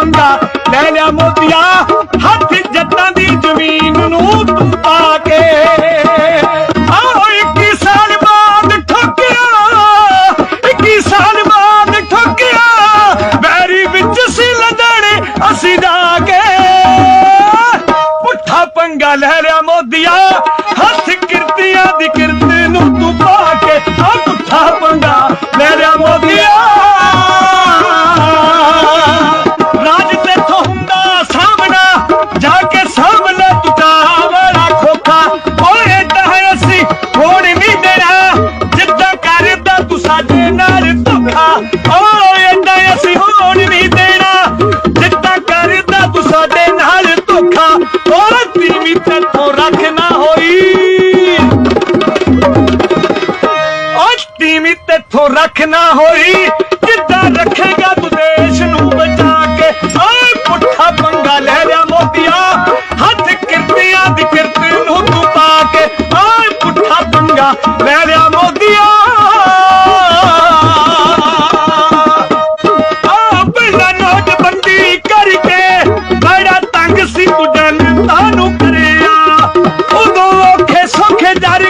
ਪੰਗਾ ਲੈ ਲਿਆ ਮੋਤੀਆ, ਹੱਥ ਜੱਟਾਂ ਦੀ ਜ਼ਮੀਨ ਨੂੰ ਤੂੰ ਪਾ ਕੇ। ਆਓ 21 ਸਾਲ ਬਾਅਦ ਠੋਕਿਆ 21 ਸਾਲ ਬਾਅਦ ਠੋਕਿਆ ਬੈਰੀ ਵਿੱਚ ਸੀ ਲੜਣੇ ਅਸੀਂ ਜਾ ਕੇ। ਪੁੱਠਾ ਪੰਗਾ ਲੈ ਲਿਆ ਮੋਦੀਆ ਹੱਥ ਕਿਰਤੀਆਂ ਦੀ ਕਿਰਤ ਰੱਖ ਨਾ ਹੋਈ, ਜਿੱਦਾਂ ਰੱਖੇਗਾ ਤੂੰ ਦੇਸ਼ ਨੂੰ ਬਚਾ ਕੇ। ਓਏ ਪੁੱਠਾ ਪੰਗਾ ਲੈ ਲਿਆ ਮੋਤੀਆ, ਹੱਥ ਕਿਰਤੀਆਂ ਦੀ ਕਿਰਤ ਨੂੰ ਤੂੰ ਪਾ ਕੇ। ਓਏ ਪੁੱਠਾ ਪੰਗਾ ਲੈ ਲਿਆ ਮੋਤੀਆ। ਨੋਟਬੰਦੀ ਕਰਕੇ ਬੜਾ ਤੰਗ ਸੀ ਤੂੰ ਜਨਤਾ ਨੂੰ ਕਰਿਆ। ਉਦੋਂ ਔਖੇ ਸੌਖੇ ਜਾਰੀ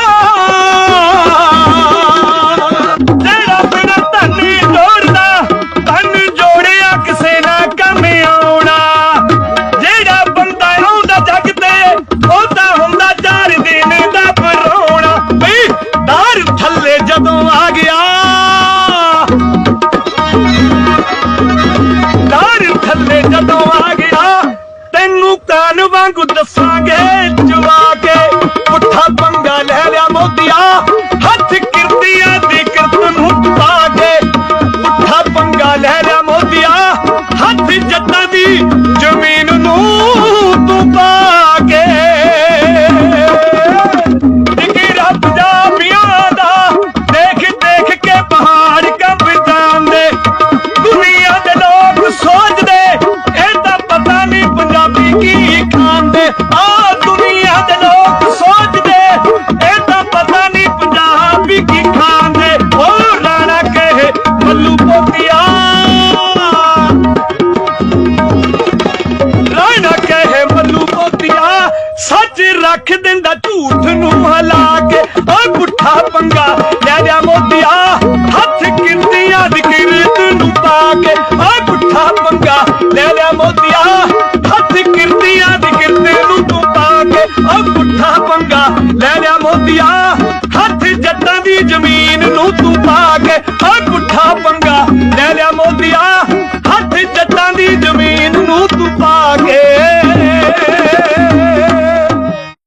ਜ਼ਮੀਨ ਨੂੰ ਤੂੰ ਪਾ ਕੇ। ਟਿਕਿਰਾ ਪੰਜਾਬੀਆਂ ਦਾ ਦੇਖ ਦੇਖ ਕੇ ਪਹਾੜ ਕੰਬ ਜਾਂਦੇ। ਦੁਨੀਆ ਦੇ ਲੋਕ ਸੋਚਦੇ, ਇਹ ਤਾਂ ਪਤਾ ਨਹੀਂ ਪੰਜਾਬੀ ਕੀ ਖਾਂਦੇ। ਆ ਰੱਖ ਦਿੰਦਾ ਝੂਠ ਨੂੰ ਹਲਾ ਕੇ। ਓਏ ਪੁੱਠਾ ਪੰਗਾ ਲੈ ਲਿਆ ਮੋਤੀਆ ਹੱਥ ਕਿਰਤੀਆਂ ਦੀ ਕਿਰਤ ਨੂੰ ਪਾ ਕੇ। ਓਏ ਪੁੱਠਾ ਪੰਗਾ ਲੈ ਲਿਆ ਮੋਤੀਆ ਹੱਥ ਕਿਰਤੀਆਂ ਦੀ ਕਿਰਤ ਨੂੰ ਤੂੰ ਪਾ ਕੇ। ਓਏ ਪੁੱਠਾ ਪੰਗਾ ਲੈ ਲਿਆ ਮੋਤੀਆ ਹੱਥ ਜੱਟਾਂ ਦੀ ਜ਼ਮੀਨ ਨੂੰ ਤੂੰ ਪਾ ਕੇ। ਓਏ ਪੁੱਠਾ ਪੰਗਾ ਲੈ ਲਿਆ ਮੋਤੀਆ